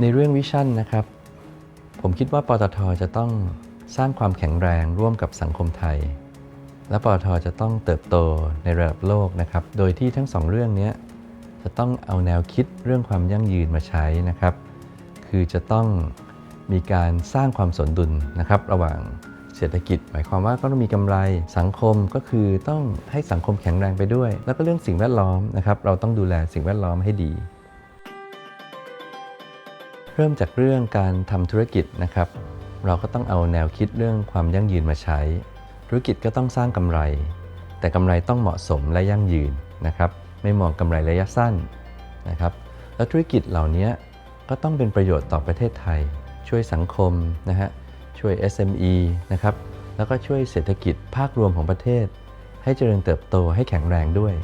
ในเรื่องวิชั่นนะครับ ผมคิดว่าปตทจะต้องสร้างความแข็งแรงร่วมกับสังคมไทย และปตทจะต้องเติบโตในระดับโลกนะครับ โดยที่ทั้งสองเรื่องนี้จะต้องเอาแนวคิดเรื่องความยั่งยืนมาใช้นะครับ คือจะต้องมีการสร้างความสมดุลนะครับ ระหว่างเศรษฐกิจ หมายความว่าก็ต้องมีกำไรสังคมก็คือต้องให้สังคมแข็งแรงไปด้วย แล้วก็เรื่องสิ่งแวดล้อมนะครับ เราต้องดูแลสิ่งแวดล้อมให้ดี เริ่มจากเรื่องการทำธุรกิจนะครับ เราก็ต้องเอาแนวคิดเรื่องความยั่งยืนมาใช้ ธุรกิจก็ต้องสร้างกำไร แต่กำไรต้องเหมาะสมและยั่งยืนนะครับ ไม่มองกำไรระยะสั้นนะครับ แล้วธุรกิจเหล่านี้ก็ต้องเป็นประโยชน์ต่อประเทศไทย ช่วยสังคมนะฮะช่วย SME นะครับแล้วก็ช่วยเศรษฐกิจภาครวมของประเทศ ให้เจริญเติบโตให้แข็งแรงด้วย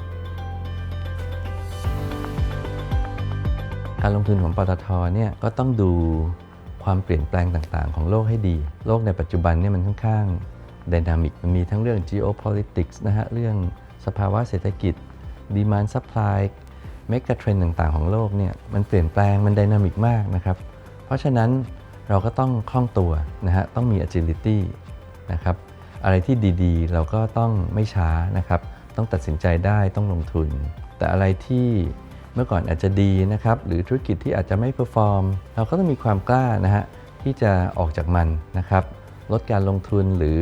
การลงทุนของปตทเนี่ยก็ต้องดูความเปลี่ยนแปลงต่างๆ ของโลกให้ดี โลกในปัจจุบันเนี่ยมันค่อนข้างดินามิกมันมีทั้งเรื่อง geopolitics นะฮะ เรื่องสภาวะเศรษฐกิจ demand supply เมกะเทรนต่างๆ ของโลกเนี่ยมันเปลี่ยนแปลงมันดินามิกมากนะครับ เพราะฉะนั้นเราก็ต้องคล่องตัวนะฮะ ต้องมี agility นะครับ อะไรที่ดีๆ เราก็ต้องไม่ช้านะครับ ต้องตัดสินใจได้ต้องลงทุน แต่อะไรที่ เมื่อก่อนอาจจะดีนะครับหรือธุรกิจที่อาจจะไม่เพอร์ฟอร์มเราก็ต้องมีความกล้านะฮะที่จะออกจากมันนะครับลดการลงทุนหรือ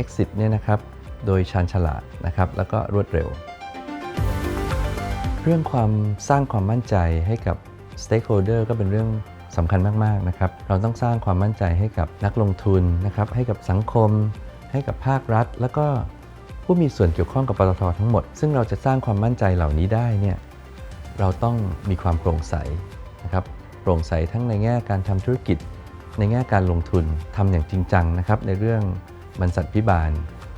exit เนี่ยนะครับโดยชาญฉลาดนะครับแล้วก็รวดเร็ว เรื่องความสร้างความมั่นใจให้กับ stakeholder ก็เป็นเรื่องสำคัญมากๆนะครับเราต้องสร้างความมั่นใจให้กับนักลงทุนนะครับให้กับสังคม ให้กับภาครัฐ แล้วก็ผู้มีส่วนเกี่ยวข้องกับปตททั้งหมด ซึ่งเราจะสร้างความมั่นใจเหล่านี้ได้เนี่ย เราต้องมีความโปร่งใสนะครับโปร่งใสทั้งในแง่การทำธุรกิจ ในแง่การลงทุนทำอย่างจริงจังนะครับในเรื่องบรรษัทพิบาล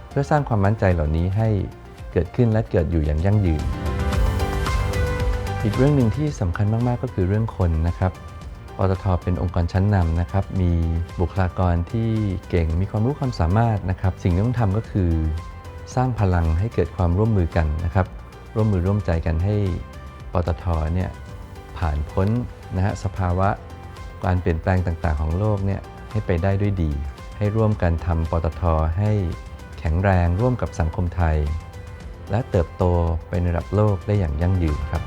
เพื่อสร้างความมั่นใจเหล่านี้ให้เกิดขึ้นและเกิดอยู่อย่างยั่งยืน อีกเรื่องหนึ่งที่สำคัญมาก ๆ ก็คือเรื่องคนนะครับปตทเป็นองค์กรชั้นนำนะครับ มีบุคลากรที่เก่ง มีความรู้ความสามารถนะครับ สิ่งที่ต้องทำก็คือ สร้างพลังให้เกิดความร่วมมือกันนะครับ ร่วมมือร่วมใจกันให้ ปตทเนี่ยผ่านพ้นนะฮะสภาวะการเปลี่ยนแปลงต่างๆ ของโลกเนี่ยให้ไปได้ด้วยดี ให้ร่วมกันทำปตทให้แข็งแรงร่วมกับสังคมไทย และเติบโตไปในระดับโลกได้อย่างยั่งยืนครับ